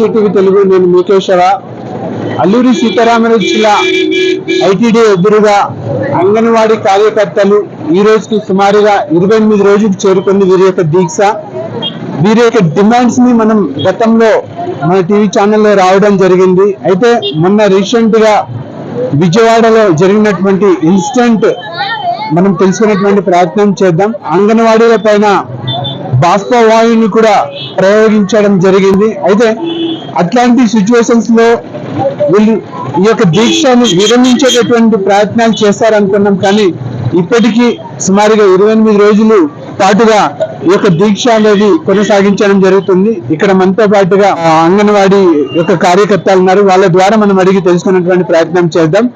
సాక్షి TV Telugu నేను మీకేశ్వర అల్లూరి సీతారామరాజు జిల్లా ITD ఎదురుగా అంగన్వాడీ కార్యకర్తలు ఈ రోజుకి సుమారుగా ఇరవై ఎనిమిది రోజులకు చేరుకుంది వీరి యొక్క దీక్ష. వీరి యొక్క డిమాండ్స్ని మనం గతంలో మన టీవీ ఛానల్లో రావడం జరిగింది. అయితే మొన్న రీసెంట్గా విజయవాడలో జరిగినటువంటి ఇన్స్టెంట్ మనం తెలుసుకునేటువంటి ప్రయత్నం చేద్దాం. అంగన్వాడీల పైన బాష్పవాయువుని కూడా ప్రయోగించడం జరిగింది. అయితే అట్లాంటి సిచ్యువేషన్స్లో వీళ్ళు ఈ యొక్క దీక్షను విరమించేటటువంటి ప్రయత్నాలు చేస్తారనుకున్నాం కానీ ఇప్పటికీ సుమారుగా ఇరవై ఎనిమిది రోజులు పాటుగా ఈ యొక్క దీక్ష అనేది కొనసాగించడం జరుగుతుంది. ఇక్కడ మనతో పాటుగా అంగన్వాడీ యొక్క కార్యకర్తలు ఉన్నారు. వాళ్ళ ద్వారా మనం అడిగి తెలుసుకున్నటువంటి ప్రయత్నం చేద్దాం.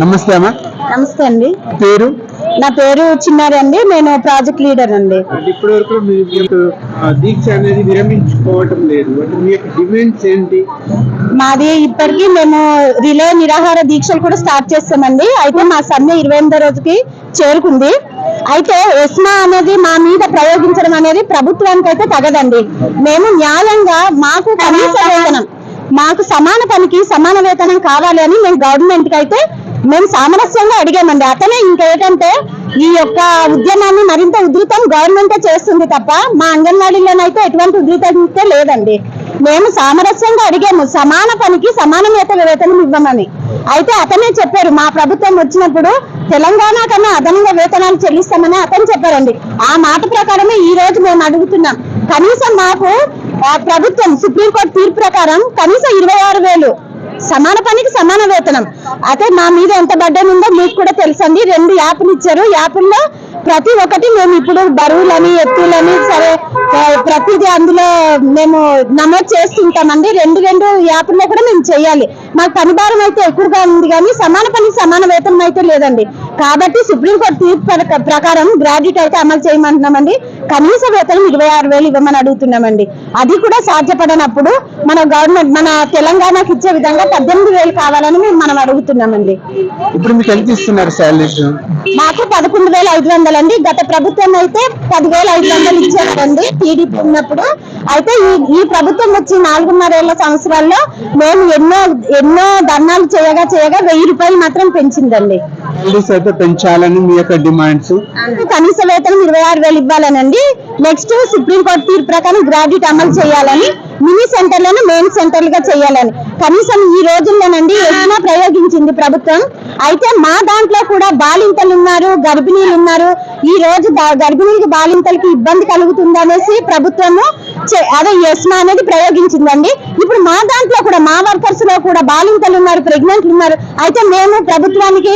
నమస్తే అమ్మా. నమస్తే అండి. పేరు? నా పేరు చిన్నారి అండి నేను ప్రాజెక్ట్ లీడర్ అండి. ఇప్పటి వరకు మీరు దీక్ష అనేది విరమించుకోవటం లేదు. అంటే మీ యొక్క డిమాండ్స్ ఏంటి? మాది ఇప్పటికీ మేము రిలే నిరాహార దీక్షలు కూడా స్టార్ట్ చేస్తామండి. అయితే మా సమ్మె ఇరవై ఎనిమిదో రోజుకి చేరుకుంది. అయితే ఎస్మా అనేది మా మీద ప్రయోగించడం అనేది ప్రభుత్వానికి అయితే తగదండి. మేము న్యాయంగా మాకు కనీస వేతనం మాకు సమాన పనికి సమాన వేతనం కావాలి అని మేము గవర్నమెంట్కి అయితే మేము సామరస్యంగా అడిగామండి. అతనే ఇంకేంటంటే ఈ యొక్క ఉద్యమాన్ని మరింత ఉధృతం గవర్నమెంటే చేస్తుంది తప్ప మా అంగన్వాడీలోనైతే ఎటువంటి ఉధృత లేదండి. మేము సామరస్యంగా అడిగాము. సమాన పనికి సమానమేత వేతనం ఇవ్వమని. అయితే అతనే చెప్పారు మా ప్రభుత్వం వచ్చినప్పుడు తెలంగాణ కన్నా అదనంగా వేతనాలు చెల్లిస్తామని అతను చెప్పారండి. ఆ మాట ప్రకారమే ఈ రోజు మేము అడుగుతున్నాం. కనీసం మాకు ప్రభుత్వం సుప్రీంకోర్టు తీర్పు ప్రకారం కనీసం ఇరవై ఆరు వేలు సమాన పనికి సమాన వేతనం. అయితే మా మీద ఎంత బడ్డన్ ఉందో మీకు కూడా తెలుసండి. రెండు యాప్లు ఇచ్చారు. యాప్ల్లో ప్రతి ఒక్కటి మేము ఇప్పుడు బరువులని ఎత్తులని సరే ప్రతిదీ అందులో మేము నమోదు చేస్తుంటామండి. రెండు రెండు యాప్ల్లో కూడా మేము చేయాలి. మాకు పని భారం అయితే ఎక్కువగా ఉంది కానీ సమాన పనికి సమాన వేతనం అయితే లేదండి. కాబట్టి సుప్రీంకోర్టు తీర్పు ప్రక- ప్రకారం గ్రాడ్యుయేట్ అయితే అమలు చేయమంటున్నామండి. కనీస వేతనం ఇరవై ఆరు వేలు ఇవ్వమని అడుగుతున్నామండి. అది కూడా సాధ్యపడనప్పుడు మన గవర్నమెంట్ మన తెలంగాణకి ఇచ్చే విధంగా పద్దెనిమిది వేలు కావాలని మేము మనం అడుగుతున్నామండి. ఇప్పుడు మీకు ఎంత ఇస్తున్నారు శాలరీస్ మాకు పదకొండు వేల ఐదు వందలు అండి గత ప్రభుత్వం అయితే పదివేల ఐదు వందలు ఇచ్చారండి టీడీపీ ఉన్నప్పుడు అయితే ఈ ఈ ప్రభుత్వం వచ్చి నాలుగున్నరేళ్ళ సంవత్సరాల్లో మేము ఎన్నో ఎన్నో ధర్నాలు చేయగా చేయగా వెయ్యి రూపాయలు మాత్రం పెంచిందండి. శాలరీస్ అయితే పెంచాలని మీ యొక్క డిమాండ్స్? కనీస వేతనం ఇరవై ఆరు వేలు ఇవ్వాలనండి. నెక్స్ట్ సుప్రీంకోర్టు తీర్పు ప్రకారం గ్రాడ్యుయేట్ అమలు చేయాలని మినీ సెంటర్లను మెయిన్ సెంటర్లుగా చేయాలని. కనీసం ఈ రోజుల్లోనండి ఎన్నో ప్రయోగించింది ప్రభుత్వం. అయితే మా దాంట్లో కూడా బాలింతలు ఉన్నారు గర్భిణీలు ఉన్నారు ఈ రోజు గర్భిణీలకి బాలింతలకి ఇబ్బంది కలుగుతుంది అనేసి ప్రభుత్వము చే- అదే ఎస్మా అనేది ప్రయోగించిందండి. ఇప్పుడు మా దాంట్లో కూడా మా వర్కర్స్లో కూడా బాలింతలు ఉన్నారు ప్రెగ్నెంట్లు ఉన్నారు అయితే మేము ప్రభుత్వానికి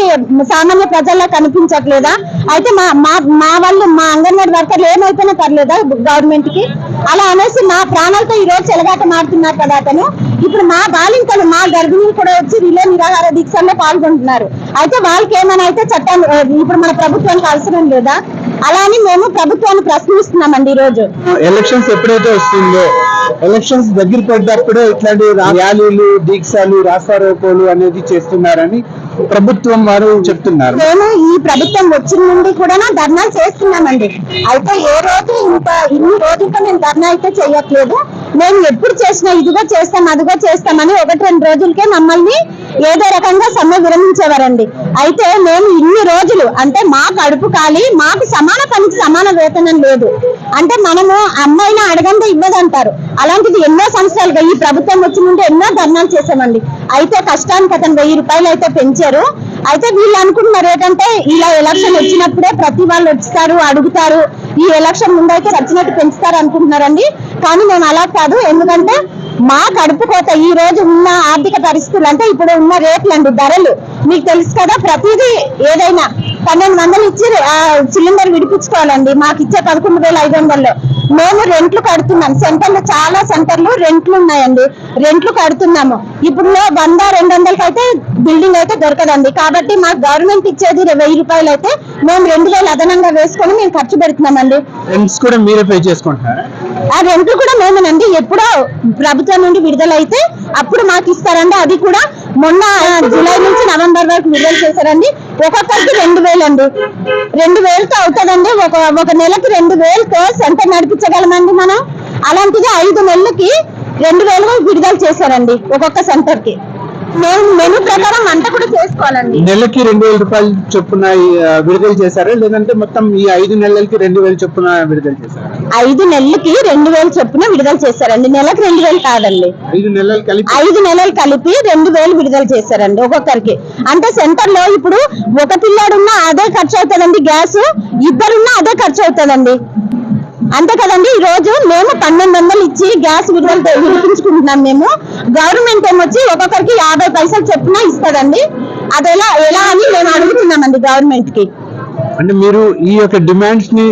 సామాన్య ప్రజల్లో కనిపించట్లేదా? అయితే మా మా మా వాళ్ళు మా అంగన్వాడీ వర్కర్లు ఏమైపోయినా పర్లేదా గవర్నమెంట్కి అలా అనేసి మా ప్రాణాలతో ఈ రోజు చెలగాట మారుతున్నారు కదా అతను. ఇప్పుడు మా బాలింతలు మా గర్భిణీలు కూడా వచ్చి రిలే నిరాహార దీక్షల్లో పాల్గొంటున్నారు. అయితే వాళ్ళకి ఏమైనా అయితే చట్టాన్ని ఆ, ఇప్పుడు మన ప్రభుత్వానికి అవసరం లేదా? అలా అని మేము ప్రభుత్వాన్ని ప్రశ్నిస్తున్నామండి ఈ రోజు ఎలక్షన్స్ ఎప్పుడైతే వస్తుందో ఎలక్షన్స్ దగ్గర పడ్డప్పుడే ఇట్లాంటి ర్యాలీలు దీక్షలు రాస్తారోకోలు అనేది చేస్తున్నారని ప్రభుత్వం వారు చెప్తున్నారు. మేము ఈ ప్రభుత్వం వచ్చిన నుండి కూడా ధర్నాలు చేస్తున్నామండి. అయితే ఏ రోజు ఇంత ఇన్ని రోజులతో మేము ధర్నా అయితే చేయట్లేదు. మేము ఎప్పుడు చేసినా ఇదిగో చేస్తాం అదిగో చేస్తామని ఒకటి రెండు రోజులకే మమ్మల్ని ఏదో రకంగా సమ్మె విరమించేవారండి. అయితే మేము ఇన్ని రోజులు అంటే మా కడుపు కాలి మాకు సమాన పనికి సమాన వేతనం లేదు. అంటే మనము అమ్మాయిని అడగండి ఇవ్వదంటారు. అలాంటిది ఎన్నో సంవత్సరాలుగా ఈ ప్రభుత్వం వచ్చి నుండి ఎన్నో ధర్నాలు చేసామండి అయితే కష్టానికి అతను వెయ్యి రూపాయలు అయితే పెంచారు. అయితే వీళ్ళు అనుకుంటున్నారు ఏంటంటే ఇలా ఎలక్షన్ వచ్చినప్పుడే ప్రతి వాళ్ళు వస్తారు అడుగుతారు. ఈ ఎలక్షన్ ముందైతే చచ్చినట్టు పెంచుతారు అనుకుంటున్నారండి. కానీ మేము అలా కాదు. ఎందుకంటే మా కడుపు కోత ఈ రోజు ఉన్న ఆర్థిక పరిస్థితులు అంటే ఇప్పుడు ఉన్న రేట్లు అండి ధరలు. మీకు తెలుసు కదా ప్రతిదీ ఏదైనా పన్నెండు వందలు ఇచ్చి సిలిండర్ విడిపించుకోవాలండి. మాకు ఇచ్చే పదకొండు వేల ఐదు వందల్లో మేము రెంట్లు కడుతున్నాం. సెంటర్లు చాలా సెంటర్లు రెంట్లు ఉన్నాయండి. రెంట్లు కడుతున్నాము. ఇప్పుడు వంద రెండు వందలకి అయితే బిల్డింగ్ అయితే దొరకదండి. కాబట్టి మాకు గవర్నమెంట్ ఇచ్చేది వెయ్యి రూపాయలు అయితే మేము రెండు వేలు అదనంగా వేసుకొని మేము ఖర్చు పెడుతున్నామండి. ఫ్రెండ్స్ కూడా మీరే పే చేసుకుంటున్నారా? ఆ రెంట్లు కూడా మేమేనండి. ఎప్పుడో ప్రభుత్వం నుండి విడుదలైతే అప్పుడు మాకు ఇస్తారండి. అది కూడా మొన్న జూలై నుంచి నవంబర్ వరకు విడుదల చేశారండి. ఒక్కొక్కరికి రెండు వేలండి. రెండు వేలతో అవుతుందండి. ఒక ఒక నెలకి రెండు వేలతో సెంటర్ నడిపించగలమండి మనం? అలాంటిది ఐదు నెలలకి రెండు వేలు విడుదల చేశారండి ఒక్కొక్క సెంటర్కి మేము మెను ప్రకారం చేసుకోవాలండి నెలకి రెండు వేల రూపాయలు చొప్పున విడుదల చేశారా? లేదంటే మొత్తం ఈ ఐదు నెలలకి రెండు వేలు చొప్పున విడుదల చేశారా? ఐదు నెలలకి రెండు వేలు చొప్పున విడుదల చేశారండి. నెలకు రెండు వేలు కాదండి. ఐదు నెలలు కలిపి? ఐదు నెలలు కలిపి రెండు వేలు విడుదల చేశారండి ఒక్కొక్కరికి. అంటే సెంటర్లో ఇప్పుడు ఒక పిల్లాడున్నా అదే ఖర్చు అవుతుందండి గ్యాస్ ఇద్దరున్నా అదే ఖర్చు అవుతుందండి అంతే కదండి ఈ రోజు మేము పన్నెండు వందలు ఇచ్చి గ్యాస్ విడుదల విడిపించుకుంటున్నాం మేము. గవర్నమెంట్ ఏమొచ్చి ఒక్కొక్కరికి యాభై పైసలు చొప్పున ఇస్తుందండి. అది ఎలా ఎలా అని మేము అడుగుతున్నామండి గవర్నమెంట్కి అంటే మీరు ఈ యొక్క డిమాండ్స్ని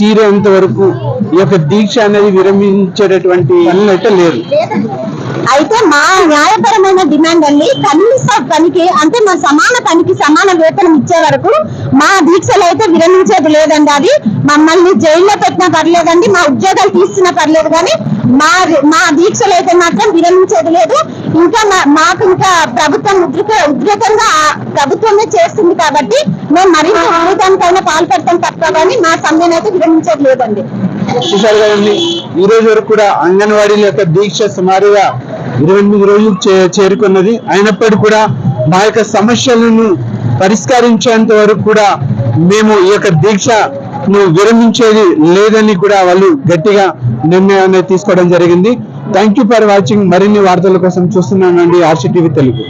తీరేంత వరకు ఈ యొక్క దీక్ష అనేది విరమించేటటువంటి అయితే లేరు అయితే మా న్యాయపరమైన డిమాండ్ అండి కనీస పనికి అంటే మా సమాన పనికి సమాన వేతనం ఇచ్చే వరకు మా దీక్షలు అయితే విరమించేది లేదండి అది. మమ్మల్ని జైల్లో పెట్టినా పర్లేదండి మా ఉద్యోగాలు తీస్తున్నా పర్లేదు కానీ మా మా దీక్షలు అయితే మాత్రం విరమించేది లేదు. ఇంకా మా- మాకు ఇంకా ప్రభుత్వం ఉద్రిక ఉద్రేకంగా ప్రభుత్వమే చేస్తుంది కాబట్టి మేము మరింత ఉద్రేకానికైనా పాల్పడతాం తప్ప కానీ మా సమ్మెను అయితే విరమించేది లేదండి. చూశారు కదండి ఈ రోజు వరకు కూడా అంగన్వాడీల యొక్క దీక్ష సుమారుగా ఇరవై ఎనిమిది రోజులు చేరుకున్నది. అయినప్పటికీ కూడా మా యొక్క సమస్యలను పరిష్కరించేంత వరకు కూడా మేము ఈ యొక్క దీక్షను విరమించేది లేదని కూడా వాళ్ళు గట్టిగా నిర్ణయాన్ని తీసుకోవడం జరిగింది. థ్యాంక్ యూ ఫర్ వాచింగ్ మరిన్ని వార్తల కోసం చూస్తున్నానండి ఆర్సీటీవీ తెలుగు.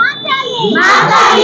మార్చాలి